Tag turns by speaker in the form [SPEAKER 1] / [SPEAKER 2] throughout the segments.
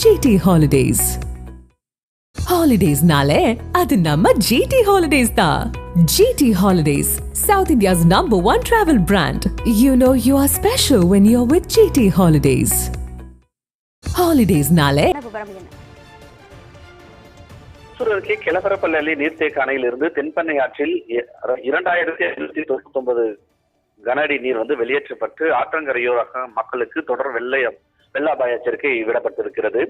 [SPEAKER 1] GT holidays ஹாலிடேஸ்னாலே அது நம்ம ஜிடி ஹாலிடேஸ் தான் GT holidays South India's number one travel brand you know you are special when you are with
[SPEAKER 2] GT holidays ஹாலிடேஸ்னாலே
[SPEAKER 3] திருச்சூர் அருகே கிளபரப்பள்ளி நீர்த்தேக்க அணையிலிருந்து தென்பண்ணை ஆற்றில் இரண்டாயிரத்தி ஐநூத்தி தொண்ணூத்தி ஒன்பது கனஅடி நீர் வந்து வெளியேற்றப்பட்டு ஆற்றங்கரையோராக மக்களுக்கு தொடர் வெள்ளை வெள்ள அபாய எச்சரிக்கை விடப்பட்டிருக்கிறது.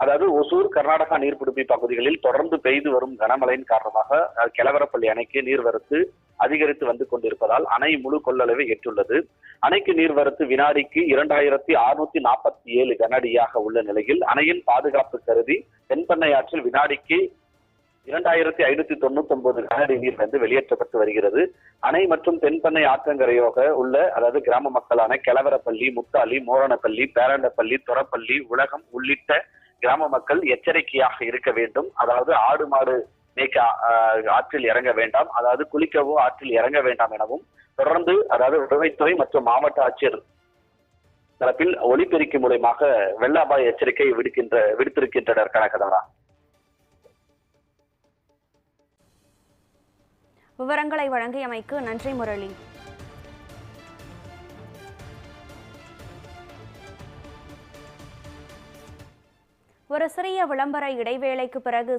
[SPEAKER 3] அதாவது ஒசூர் கர்நாடகா நீர்பிடிப்பு பகுதிகளில் தொடர்ந்து பெய்து வரும் கனமழையின் காரணமாக கிளவரப்பள்ளி அணைக்கு நீர்வரத்து அதிகரித்து வந்து கொண்டிருப்பதால் அணை முழு கொள்ளளவை எட்டுள்ளது அணைக்கு நீர்வரத்து வினாடிக்கு இரண்டாயிரத்தி அறுநூத்தி நாற்பத்தி ஏழு கனஅடியாக உள்ள நிலையில் அணையின் பாதுகாப்பு கருதி தென்பெண்ணை ஆற்றில் வினாடிக்கு இரண்டாயிரத்தி ஐநூத்தி தொண்ணூத்தி ஒன்பது கனஅடி நீர் வந்து வெளியேற்றப்பட்டு வருகிறது. அணை மற்றும் தென்பண்ணை ஆற்றங்கரையோக உள்ள அதாவது கிராம மக்களான கிளவரப்பள்ளி முத்தாலி மோரணப்பள்ளி பேரண்டப்பள்ளி துறப்பள்ளி உலகம் உள்ளிட்ட கிராம மக்கள் எச்சரிக்கையாக இருக்க வேண்டும். அதாவது ஆடு மாடு மேய்க்க ஆஹ், ஆற்றில் இறங்க வேண்டாம். அதாவது குளிக்கவோ ஆற்றில் இறங்க வேண்டாம் எனவும் தொடர்ந்து அதாவது உடமைத்துறை மற்றும் மாவட்ட ஆட்சியர் தரப்பில் ஒலிபெருக்கி மூலயமாக வெள்ள அபாய எச்சரிக்கை விடுக்கின்ற விடுத்திருக்கின்றனர் கனகதனா
[SPEAKER 2] விவரங்களை வழங்கியமைக்கு நன்றி முரளி. ஒரு சிறிய விளம்பர இடைவேளைக்கு பிறகு